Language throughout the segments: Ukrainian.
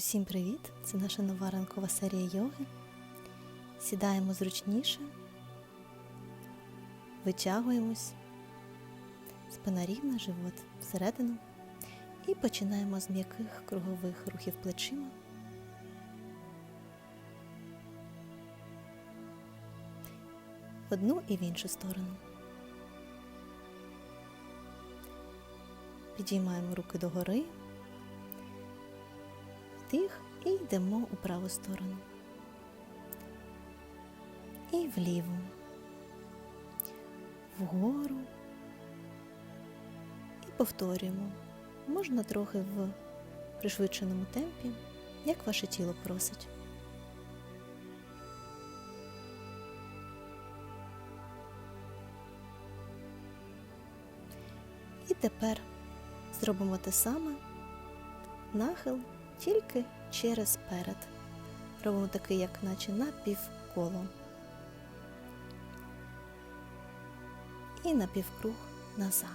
Усім привіт! Це наша нова ранкова серія йоги. Сідаємо зручніше, витягуємось, спина рівна, живот всередину. І починаємо з м'яких кругових рухів плечима. В одну і в іншу сторону. Підіймаємо руки догори, вдих і йдемо у праву сторону. І вліву, вгору. І повторюємо. Можна трохи в пришвидшеному темпі, як ваше тіло просить. І тепер зробимо те саме нахил тільки через перед. Робимо такий, як наче напівколо. І напівкруг назад.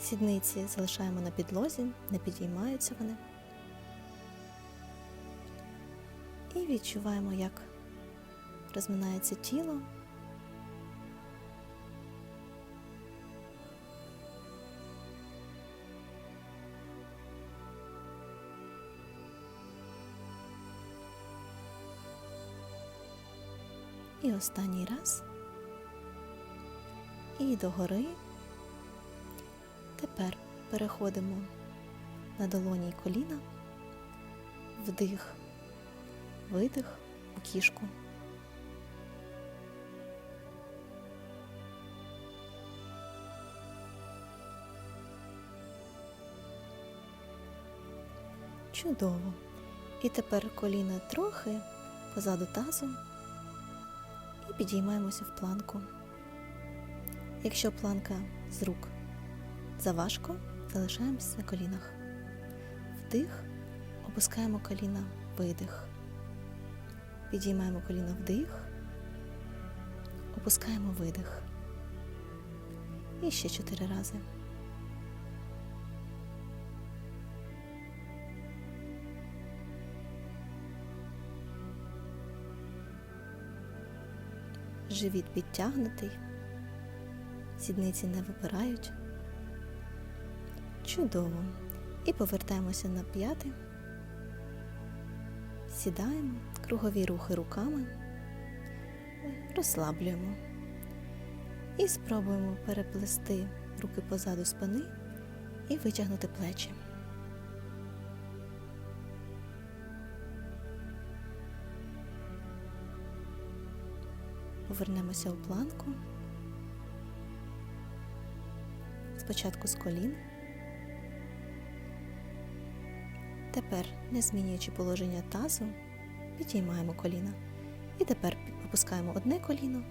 Сідниці залишаємо на підлозі, не підіймаються вони. І відчуваємо, як розминається тіло. І останній раз. І догори. Тепер переходимо на долоні й коліна, вдих, видих у кішку. Чудово. І тепер коліна трохи позаду тазу і підіймаємося в планку. Якщо планка з рук заважко, залишаємося на колінах. Вдих, опускаємо коліна, видих. Підіймаємо коліна вдих, опускаємо видих. І ще чотири рази. Живіт підтягнутий, сідниці не випирають. Чудово. І повертаємося на п'яти. Сідаємо, кругові рухи руками, розслаблюємо і спробуємо переплести руки позаду спини і витягнути плечі. Повернемося у планку. Спочатку з колін. Тепер, не змінюючи положення тазу, підіймаємо коліна. І тепер опускаємо одне коліно,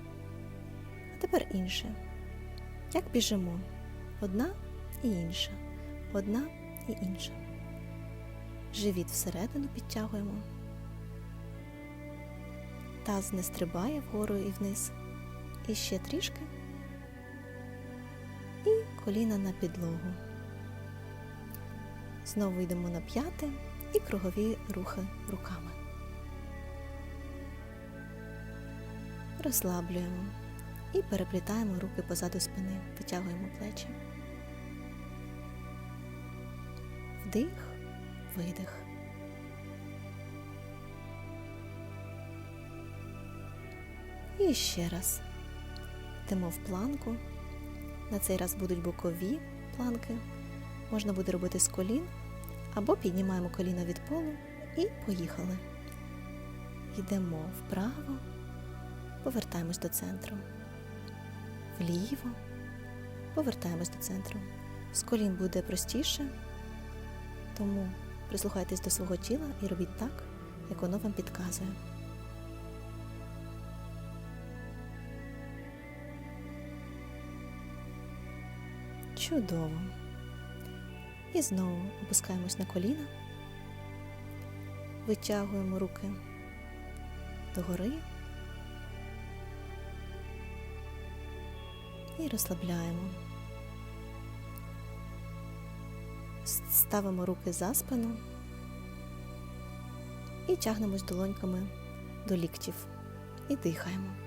а тепер інше. Як біжимо. Одна і інша. Одна і інша. Живіт всередину підтягуємо. Таз не стрибає вгору і вниз. І ще трішки. І коліна на підлогу. Знову йдемо на п'яте і кругові рухи руками. Розслаблюємо і переплітаємо руки позаду спини, витягуємо плечі. Вдих, видих. І ще раз. Йдемо в планку. На цей раз будуть бокові планки. Можна буде робити з колін, або піднімаємо коліна від полу і поїхали. Йдемо вправо, повертаємось до центру, вліво, повертаємось до центру. З колін буде простіше, тому прислухайтесь до свого тіла і робіть так, як воно вам підказує. Чудово. І знову опускаємось на коліна, витягуємо руки догори і розслабляємо. Ставимо руки за спину і тягнемось долоньками до ліктів і дихаємо.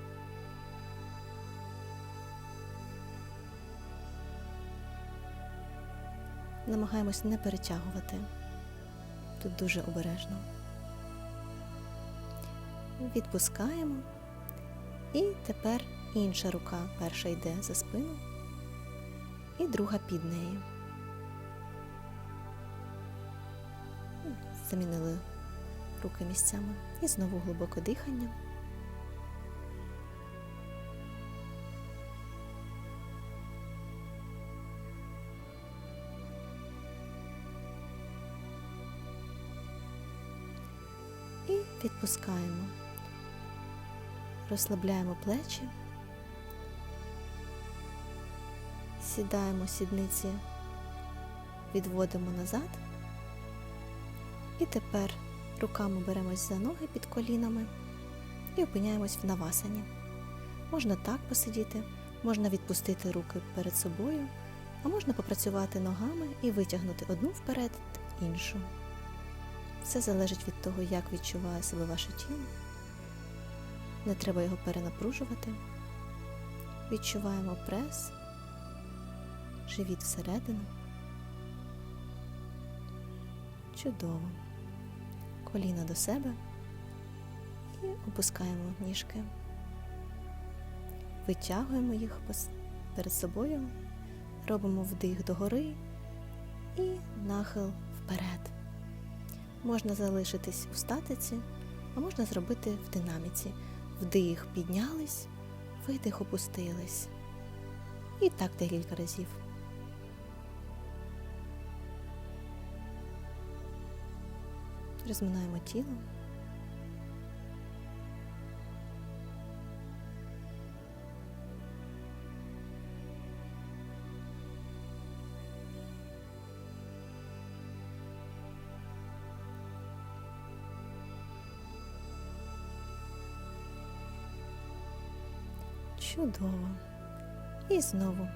Намагаємось не перетягувати. Тут дуже обережно. Відпускаємо. І тепер інша рука перша йде за спину, і друга під нею. Замінили руки місцями. І знову глибоке дихання. Відпускаємо. Розслабляємо плечі, сідаємо сідниці, відводимо назад. І тепер руками беремось за ноги під колінами і опиняємось в навасані. Можна так посидіти, можна відпустити руки перед собою, а можна попрацювати ногами і витягнути одну вперед, іншу. Все залежить від того, як відчуває себе ваше тіло. Не треба його перенапружувати. Відчуваємо прес, живіт всередину. Чудово. Коліна до себе і опускаємо ніжки. Витягуємо їх перед собою, робимо вдих догори і нахил вперед. Можна залишитись у статиці, а можна зробити в динаміці. Вдих піднялись, видих опустились. І так декілька разів. Розминаємо тіло. Чудово. І знову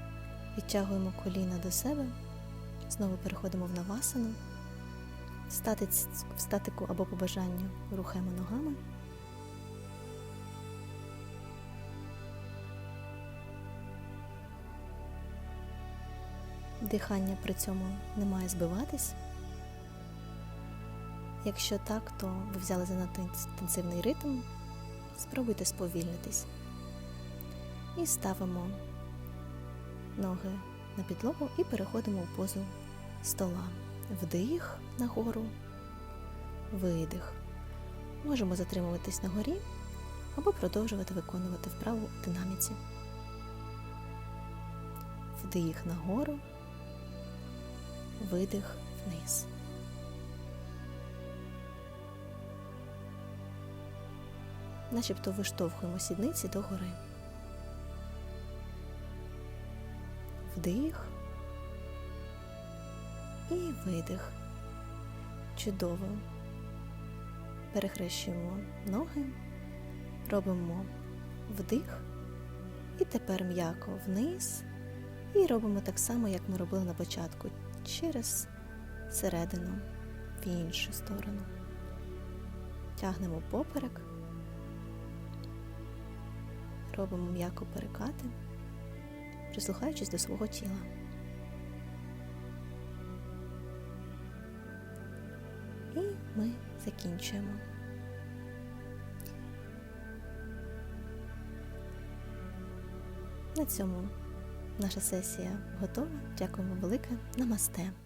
відтягуємо коліна до себе, знову переходимо в навасану, в статику або по бажанню рухаємо ногами. Дихання при цьому не має збиватись. Якщо так, то ви взяли занадто інтенсивний ритм, спробуйте сповільнитись. І ставимо ноги на підлогу і переходимо в позу стола. Вдих нагору, видих. Можемо затримуватись на горі або продовжувати виконувати вправу в динаміці. Вдих нагору, видих вниз. Начебто виштовхуємо сідниці догори. Вдих і видих. Чудово. Перехрещуємо ноги, робимо вдих, і тепер м'яко вниз. І робимо так само, як ми робили на початку, через середину в іншу сторону. Тягнемо поперек, робимо м'яко перекати прислухаючись до свого тіла. І ми закінчуємо. На цьому наша сесія готова. Дякуємо велике. Намасте!